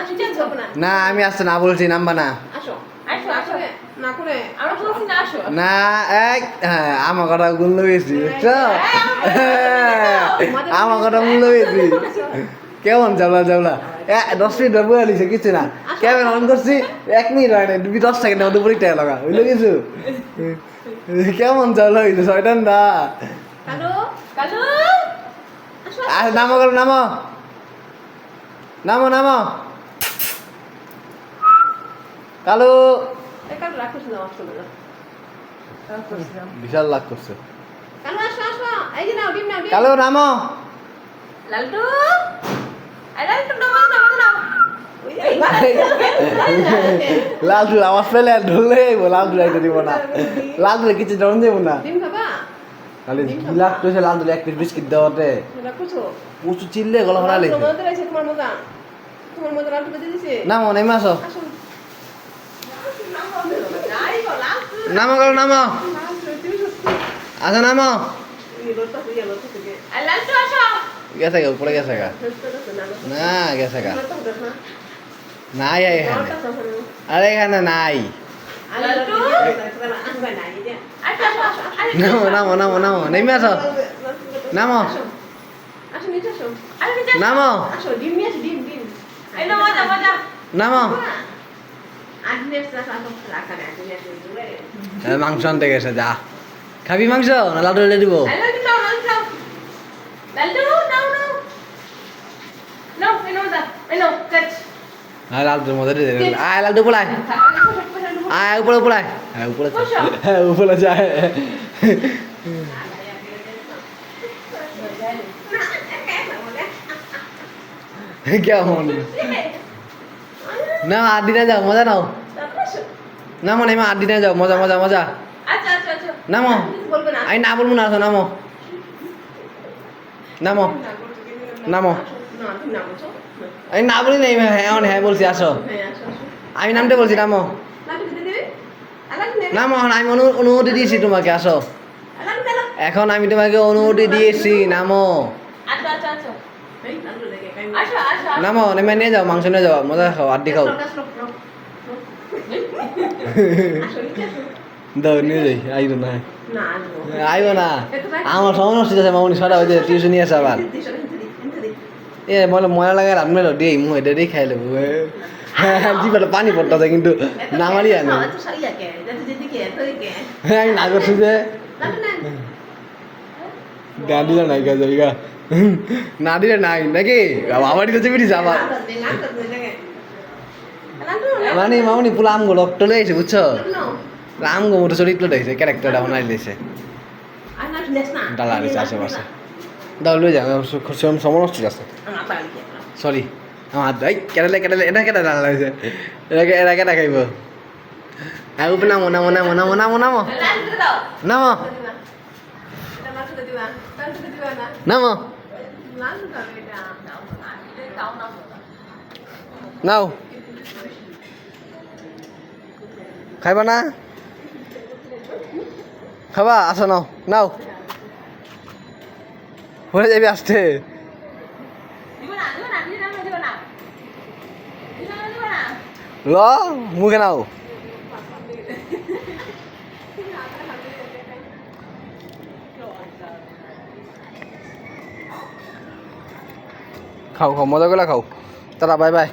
না না আমি আসতে না বলছি নামবা না আসো আসো, না আসো। করে না করে আমরা বলছি না আসো না এক হ্যাঁ আমার কথা গুলো বেশি বুঝছ হ্যাঁ, আমার কথা মূল্য বেশি কেমন দশ মিনিট আলিছে কিছু না কেমন অন করছি এক মিনিট হয় না তুমি দশ সেকেন্ড মধ্যে পরীক্ষা লাগা বুঝলো কিছু কেমন চাবলা হইছে ছয়টান না কালু কালু আসো নামো করো নামো নামো নামো কালু! না না। বিশাল লাভ করছে। কালু নামো। লালটু! আমার ফেলে ঢুলে দিব না। লাল চুলে কিছু জন দেবো না। খালি লাখ টুসে লাল এক বিস্কিট দেওয়াতে? চিল্লে গলা তোমার তোমার দিছে। নেমে আসো। আসো যাই বলা নামো করো নামো। সত্যি নামো। গেছে গা উপরে গেছে গা। না গেছে গা। নাই এখানে। আরে এখানে নাই। আরে নামো নামো নামো নামো। নেমে আসো। নামো। নামো। নামো। মাংস আনতে গেছে যা। খাবি মাংস? না লাডু দিব। আর লাডুর মধ্যে আয় লাডু পোলাই আয়। উপরে উপরে হ্যাঁ উপরে হ্যাঁ উপরে যায় কেমন? না আট দিনে যাও মজা নাও। নামো নেমা আট দিনে যাও মজা মজা মজা। আচ্ছা আচ্ছা আচ্ছা। নামো। আমি না। বলব না আসো নামো। নামো। নামো। আমি না বলি নাই হ্যাঁ হ্যাঁ বলছি আসো। হ্যাঁ আসো আমি নামতে বলছি নামো। নামো আমি অনু- অনুমতি দিয়েছি তোমাকে আসো। এখন আমি তোমাকে অনুমতি দিয়েছি নামো। আচ্ছা আচ্ছা আচ্ছা। নামো নেমে নিয়ে যাও মাংস নিয়ে যাও মজা খাও আড্ডি খাও। আসো নিচে আসো দাও নিয়ে যাই আইব না। আইব। না। আমার সমস্যা আছে মামনি সরা হয়েছে টিউশন নিয়ে আসে আবার। এ মনে ময়লা লাগায় রান্না লো দিয়ে মুখ এটা দিয়ে খাই লেবো হ্যাঁ পানি পড়তেছে কিন্তু নামারি আনে। তো তো আমি না করছি যে দিলে নাই কাজ না দিলে নাই নাকি? দিতে চেপে আবার। মানে মামনি, পুরো আমগো রক্ত লেগেছে বুঝছ? না আমগো মতো চরিত্র লেগেছে ক্যারেক্টারটা বানাই লেগেছে আর না নেস না ডালা লেগেছে আশেপাশে দাও লই যাও সমস্যা আছে পালি কে সরি আমার এই কেটালে কেটালে এটা কেটা ডালা লাগছে এটাকে এটা কেটা আর উপরে নামো নামো নামো নামো নামো নামো। নামো। এটা নামো। এটা নাও নাও খাইবা না? খাবা আসো নাও নাও। হয়ে যাবি আসতে। ল, মুখে নাও। খাও খাও, মজা করে খাও। তারা বাই বাই।